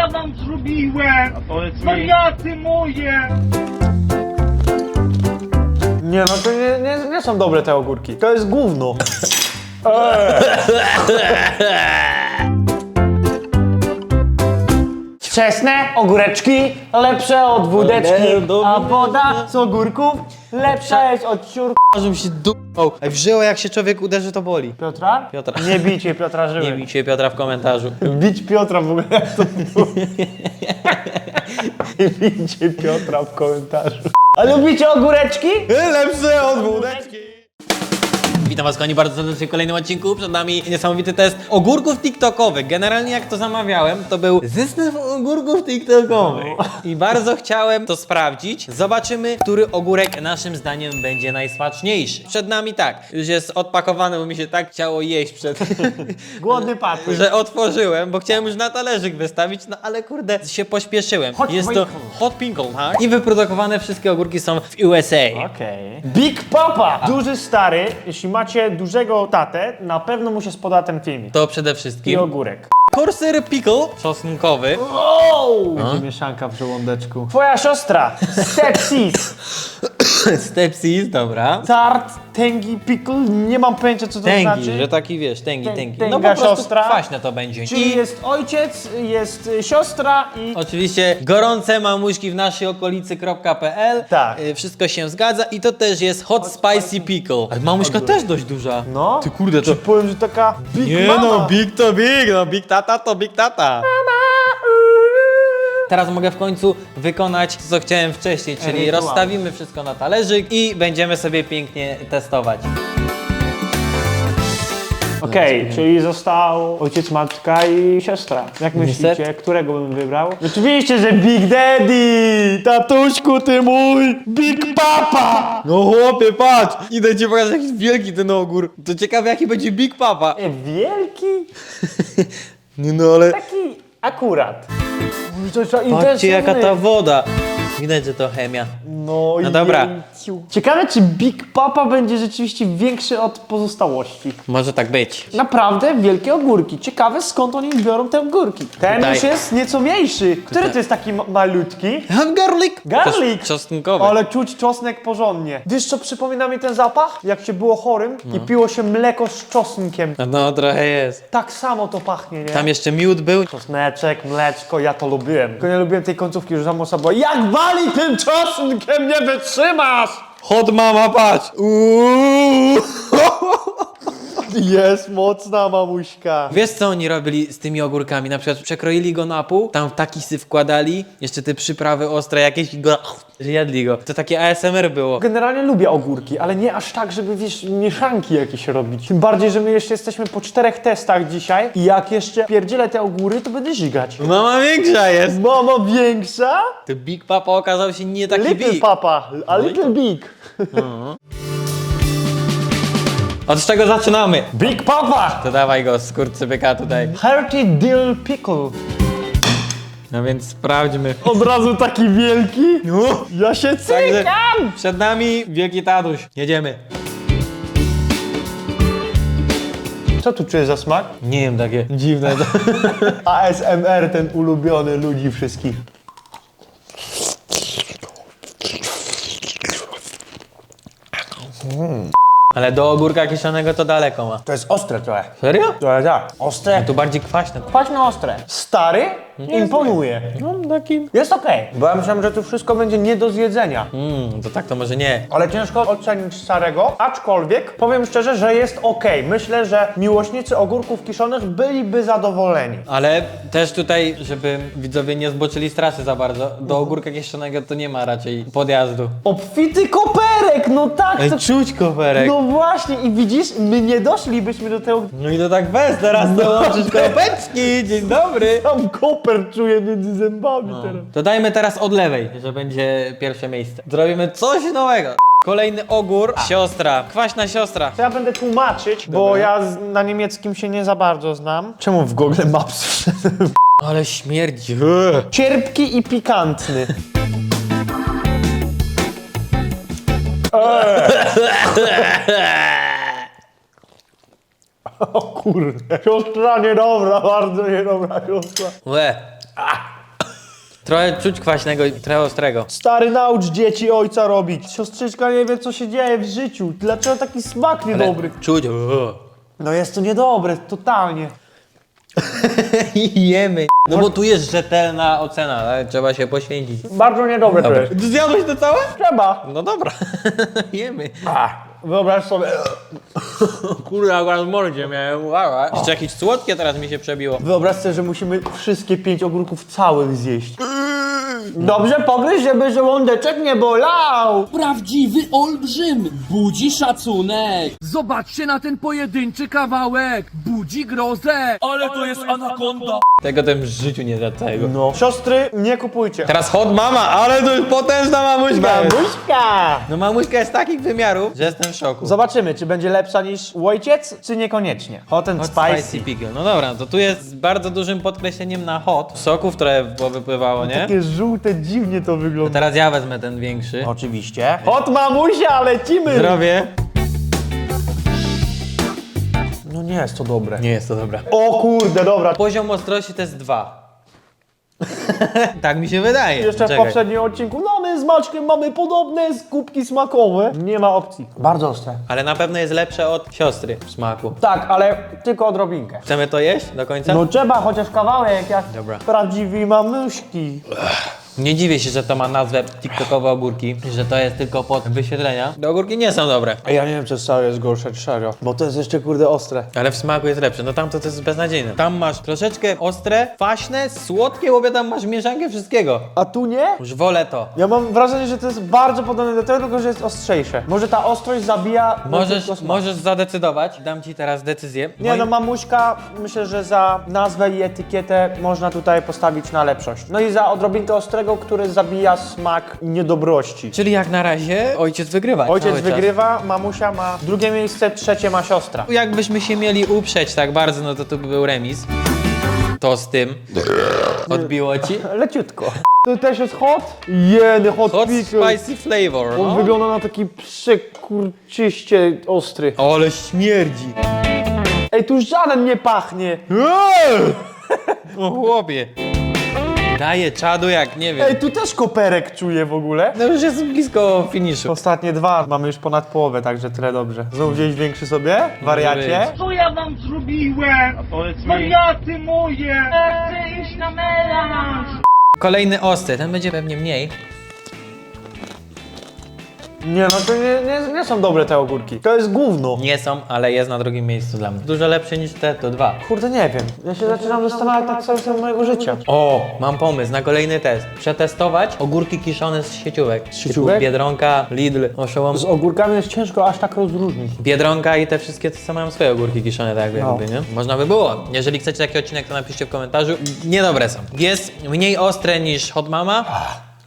ja wam zrobiłem? A powiedz mi, Wariaty moje! Nie no, to nie, nie, nie są dobre te ogórki. To jest gówno. Wczesne ogóreczki lepsze od wódeczki, a woda z ogórków lepsza jest od siur... Żebym się dupał. Ej, w żyło jak się człowiek uderzy, to boli. Piotra? Piotra. Nie bijcie Piotra Nie żyły. bicie Piotra w komentarzu. Bić Piotra w ogóle jak to było. Nie bijcie Piotra w komentarzu. A lubicie ogóreczki? Lepsze od wódeczki. Witam was kochani bardzo serdecznie w kolejnym odcinku. Przed nami niesamowity test ogórków tiktokowych. Generalnie jak to zamawiałem, to był zestaw ogórków tiktokowych. I bardzo chciałem to sprawdzić. Zobaczymy, który ogórek naszym zdaniem będzie najsmaczniejszy. Przed nami tak, już jest odpakowany, bo mi się tak chciało jeść przed... Głodny Patryk. że otworzyłem, bo chciałem już na talerzyk wystawić, no ale kurde, się pośpieszyłem. Hot jest to pickle. hot pickle, tak? I wyprodukowane wszystkie ogórki są w USA. Okej. Big Papa! Duży stary, jeśli macie dużego tatę, na pewno mu się spoda ten filmik. To przede I wszystkim. ogórek. Corsair Pickle czosnkowy. Wow! Mieszanka w żołądeczku. Twoja siostra, Sepsis, Stepsis, dobra. Tart, Tengi Pickle, nie mam pojęcia co to Tęgi, znaczy. że taki wiesz, tęgi, Tę- tęgi. No po prostu siostra. kwaśne to będzie. Czyli I jest ojciec, jest y, siostra i... oczywiście gorące mamuśki w naszej okolicy.pl. Tak. Y, Wszystko się zgadza i to też jest hot, spicy pickle. Ale mamuśka też dość duża. No. Ty kurde, to... Czy powiem, że taka Big Nie Mama. no, big to big, no big tata to big tata. Teraz mogę w końcu wykonać to, co chciałem wcześniej, czyli Rytuał. rozstawimy wszystko na talerzyk i będziemy sobie pięknie testować. Okej, czyli został ojciec, matka i siostra. Jak myślicie, Niestety. którego bym wybrał? Oczywiście, że Big Daddy! Tatuśku ty mój! Big Papa! No chłopie, patrz! Idę ci pokazać jaki wielki ten ogór. To ciekawe jaki będzie Big Papa. E, Wielki? Nie no ale... Taki akurat. To, Patrzcie jaka ta woda. Widać, że to chemia. No, No dobra. jejciu. Ciekawe, czy Big Papa będzie rzeczywiście większy od pozostałości. Może tak być. Naprawdę wielkie ogórki. Ciekawe, skąd oni biorą te ogórki. Ten Tutaj. już jest nieco mniejszy. Który to jest taki ma- malutki? Garlic! Garlic! Czos- Czosnkowy. Ale czuć czosnek porządnie. Wiesz co przypomina mi ten zapach? Jak się było chorym i piło się mleko z czosnkiem. No trochę jest. Tak samo to pachnie, nie? Tam jeszcze miód był. Czosneczek, mleczko, ja to lubiłem. Tylko nie lubiłem tej końcówki, że za była Jak wali tym czosnkiem, nie wytrzymasz! Hot mama, patrz! Uuu. Jest mocna mamuśka. Wiesz co oni robili z tymi ogórkami? Na przykład przekroili go na pół, tam w taki syf wkładali, jeszcze te przyprawy ostre jakieś i go... że jedli go. To takie ASMR było. Generalnie lubię ogórki, ale nie aż tak, żeby wiesz, mieszanki jakieś robić. Tym bardziej, że my jeszcze jesteśmy po czterech testach dzisiaj i jak jeszcze pierdzielę te ogóry, to będę żygać. Mama większa jest. Mama większa? To Big Papa okazał się nie taki Little big. papa, a little big. Od czego zaczynamy? Big papa! To dawaj go, skurczybyka tutaj. Hearty dill pickle. No więc sprawdźmy. Od razu taki wielki? No. Ja się Także cykam! przed nami wielki tatuś. Jedziemy. Co tu czujesz za smak? Nie wiem, takie dziwne. To. ASMR, ten ulubiony ludzi wszystkich. Ale do ogórka kiszonego to daleko ma. To jest ostre trochę. Serio? To tak. Ostre. Tu bardziej kwaśne. Kwaśno ostre. Stary? Imponuje. No taki... Jest okej. Bo ja myślałem, że tu wszystko będzie nie do zjedzenia. Mm, to tak to może nie. Ale ciężko ocenić starego, aczkolwiek powiem szczerze, że jest okej. Myślę, że miłośnicy ogórków kiszonych byliby zadowoleni. Ale też tutaj, żeby widzowie nie zboczyli strasy za bardzo, do ogórka kiszonego to nie ma raczej podjazdu. Obfity koperek, no tak, Ej, to... czuć koperek. No właśnie i widzisz, my nie doszlibyśmy do tego... No i to tak bez, teraz dołączysz kopeczki, dzień dobry. Tam koper czuję między zębami teraz. To dajmy teraz od lewej, że będzie pierwsze miejsce. Zrobimy coś nowego. Kolejny ogór, siostra, kwaśna siostra. To ja będę tłumaczyć, bo ja na niemieckim się nie za bardzo znam. Czemu w Google Maps? Ale śmierdzi. Cierpki i pikantny. O kurde. Siostra niedobra, bardzo niedobra siostra. Łe. Trochę czuć kwaśnego i trochę ostrego. Stary, naucz dzieci ojca robić. Siostrzyczka nie wie, co się dzieje w życiu. Dlaczego taki smak Ale niedobry? Czuć. No jest to niedobre, totalnie. I jemy. No bo tu jest rzetelna ocena, ale trzeba się poświęcić. Bardzo niedobre to jest. Zjadłeś to całe? Trzeba. No dobra, jemy. Wyobraź sobie. Kurde, akurat w mordzie miałem, uwaga. Jeszcze jakieś słodkie teraz mi się przebiło. Wyobraź sobie, że musimy wszystkie pięć ogórków całych zjeść. Dobrze pogryź, żeby żołądeczek nie bolał. Prawdziwy olbrzym! Budzi szacunek! Zobaczcie na ten pojedynczy kawałek! Budzi grozę! Ale to jest anakonda! Tego to w życiu nie zjadł całego. No. Siostry, nie kupujcie. Teraz hot mama, ale to już potężna mamuśka jest. Mamuśka! No mamuśka jest takich wymiarów, że jestem w szoku. Zobaczymy, czy będzie lepsza niż ojciec, czy niekoniecznie. Hot and Hot spicy. spicy pickle. No dobra, to tu jest z bardzo dużym podkreśleniem na hot. Soków było wypływało, nie? Takie żółte, dziwnie to wygląda. Teraz ja wezmę ten większy. Oczywiście. Hot mamusia, lecimy! Zdrowie. No nie jest to dobre. Nie jest to dobre. O kurde, dobra. Poziom ostrości to jest dwa. tak mi się wydaje. Jeszcze w Czekaj. poprzednim odcinku, no my z Maczkiem mamy podobne skupki smakowe. Nie ma opcji. Bardzo ostre. Ale na pewno jest lepsze od siostry w smaku. Tak, ale tylko odrobinkę. Chcemy to jeść do końca? No trzeba chociaż kawałek, jak Dobra. prawdziwi mamuśki. Nie dziwię się, że to ma nazwę TikTokowe ogórki, że to jest tylko pod wyświetlenia. Te ogórki nie są dobre, A ja nie wiem, czy stare jest gorsze, czy serio. Bo to jest jeszcze kurde ostre. ale w smaku jest lepsze. No tamto to jest beznadziejne. Tam masz troszeczkę ostre, kwaśne, słodkie, bo tam masz mieszankę wszystkiego. A tu nie? Już wolę to. Ja mam wrażenie, że to jest bardzo podobne do tego, tylko że jest ostrzejsze. Może ta ostrość zabija... no, Możesz, smak. możesz zadecydować, dam ci teraz decyzję. Nie no, mamuśka, myślę, że za nazwę i etykietę można tutaj postawić na lepszość. No i za odrobinkę ostrego, który zabija smak niedobrości. Czyli jak na razie ojciec wygrywa. Ojciec cały czas. wygrywa, mamusia ma drugie miejsce, trzecie ma siostra. Jakbyśmy się mieli uprzeć tak bardzo, no to to by był remis. To z tym. Odbiło ci? Leciutko. To też jest hot? Jeny, hot, Hot pickle. spicy flavor, On no. wygląda na taki przekurczyście ostry. Ale śmierdzi. Ej, tu żaden nie pachnie. O chłopie. Daje czadu jak, nie wiem. Ej, tu też koperek czuję w ogóle. No już jest blisko finiszu. Ostatnie dwa, mamy już ponad połowę, także tyle dobrze. Znowu wziąłeś większy sobie? Wariacie? Co ja wam zrobiłem? Wariaty moje! Chcę iść na melanż! Kolejny ostry, ten będzie pewnie mniej. Nie, no to nie, nie, nie są dobre te ogórki. To jest gówno. Nie są, ale jest na drugim miejscu dla mnie. Dużo lepsze niż te, to dwa. Kurde, nie wiem. Ja się zaczynam zastanawiać nad sensem mojego życia. O, mam pomysł na kolejny test. Przetestować ogórki kiszone z sieciówek. Sieciówek? Typu Biedronka, Lidl, Oszołom. Z ogórkami jest ciężko aż tak rozróżnić. Biedronka i te wszystkie co mają swoje ogórki kiszone, tak No. jakby, nie? Można by było. Jeżeli chcecie taki odcinek, to napiszcie w komentarzu. Niedobre są. Jest mniej ostre niż Hot Mama.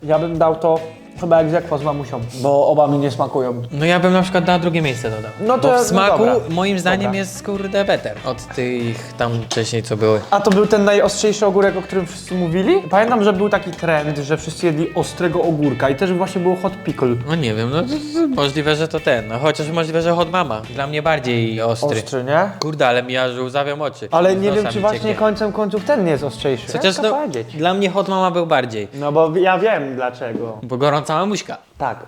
Ja bym dał to chyba jak zekwa z mamusią, bo oba mi nie smakują. No ja bym na przykład na drugie miejsce dodał. No to- Bo no w smaku dobra. moim zdaniem Dobra. jest kurde better od tych tam wcześniej co były. A to był ten najostrzejszy ogórek, o którym wszyscy mówili? Pamiętam, że był taki trend, że wszyscy jedli ostrego ogórka i też właśnie było hot pickle. No nie wiem, no to, to możliwe, że to ten. No chociaż możliwe, że Hot Mama. Dla mnie bardziej ostry. Ostry, nie? Kurde, ale mi aż łzawią oczy. Ale Z nie nosa wiem, czy właśnie cieknie. końcem końców ten nie jest ostrzejszy. Chociaż Ciężko no, powiedzieć. dla mnie Hot Mama był bardziej. No bo ja wiem dlaczego. Bo gorąca mamuśka. Tak.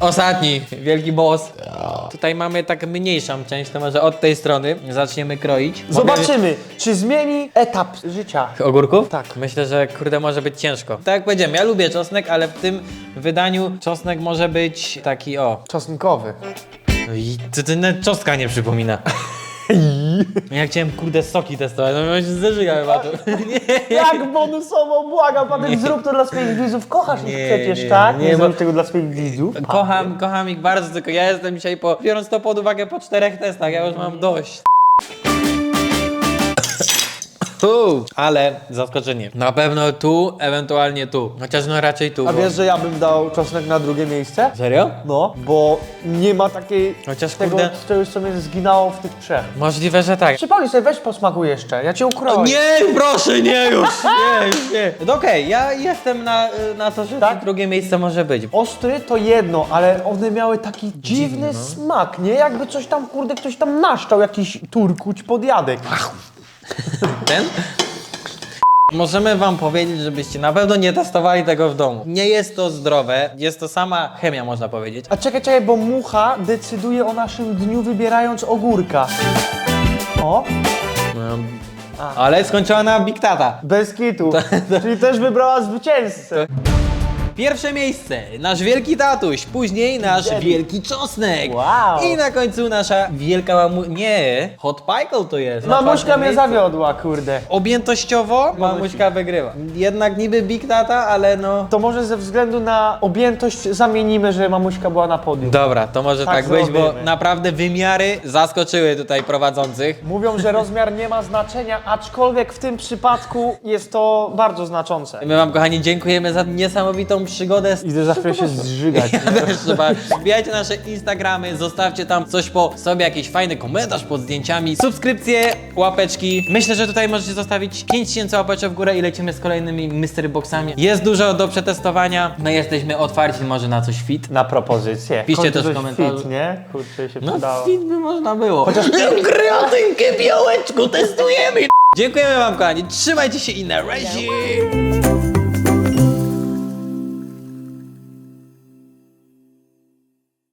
Ostatni, wielki boss. Tutaj mamy tak mniejszą część, to może od tej strony zaczniemy kroić. Zobaczymy, czy zmieni etap życia. Ogórków? Tak. Myślę, że kurde może być ciężko. Tak jak powiedziałem, ja lubię czosnek, ale w tym wydaniu czosnek może być taki o. Czosnkowy. No I to, to nawet czosnka nie przypomina. Ja chciałem kurde soki testować, no mi się zderzyga chyba to. Nie. Jak bonusowo, błagam, Patryk, zrób to dla swoich widzów. Kochasz ich Nie, przecież, nie, tak? nie, Nie, bo- zrobisz tego dla swoich widzów. Kocham, kocham ich bardzo, tylko ja jestem dzisiaj po, biorąc to pod uwagę po czterech testach, ja już mam dość. Tu, ale zaskoczenie. Na pewno tu, ewentualnie tu. Chociaż no raczej tu. A bo- wiesz, że ja bym dał czosnek na drugie miejsce? Serio? No, bo nie ma takiej Chociaż tego kurde- czegoś, co mnie zginało w tych trzech. Możliwe, że tak. Przypomnij sobie, weź po smaku jeszcze, ja cię ukroję. Nie, proszę, nie już, nie, już nie. No Okej, ja jestem na, na to, że Tak? drugie miejsce może być. Ostry to jedno, ale one miały taki dziwny no. smak, nie? Jakby coś tam, kurde, ktoś tam naszczał, jakiś turkuć podjadek. Ten? Możemy wam powiedzieć, żebyście na pewno nie testowali tego w domu. Nie jest to zdrowe, jest to sama chemia, można powiedzieć. A czekaj, czekaj, bo mucha decyduje o naszym dniu wybierając ogórka. O, Ale skończyła na Big Tata. bez kitu. Czyli też wybrała zwycięzcę. Pierwsze miejsce, nasz wielki tatuś, później nasz Daddy. wielki czosnek. Wow. I na końcu nasza wielka mamu... Nie, hot pickle to jest. Na Mamuśka czwartym mnie miejscu. zawiodła, kurde. Objętościowo mamuśka wygrywa. Jednak niby Big Tata, ale no... To może ze względu na objętość zamienimy, że mamuśka była na podium. Dobra, to może tak, Tak być, bo zrobimy. naprawdę wymiary zaskoczyły tutaj prowadzących. Mówią, że rozmiar nie ma znaczenia, aczkolwiek w tym przypadku jest to bardzo znaczące. My wam, kochani, dziękujemy za niesamowitą przygodę. z- Idę za chwilę się zżygać. Też trzeba. Wbijajcie nasze Instagramy, zostawcie tam coś po sobie, jakiś fajny komentarz pod zdjęciami, subskrypcje, łapeczki. Myślę, że tutaj możecie zostawić 5000 łapeczek w górę i lecimy z kolejnymi mystery boxami. Jest dużo do przetestowania. My jesteśmy otwarci może na coś fit. Na propozycję. Piszcie też w komentarzu. Fit, nie? Kurczę, się No przydało. fit by można było. Chociaż kreatynkę białeczku testujemy. Dziękujemy wam kochani, trzymajcie się i na razie.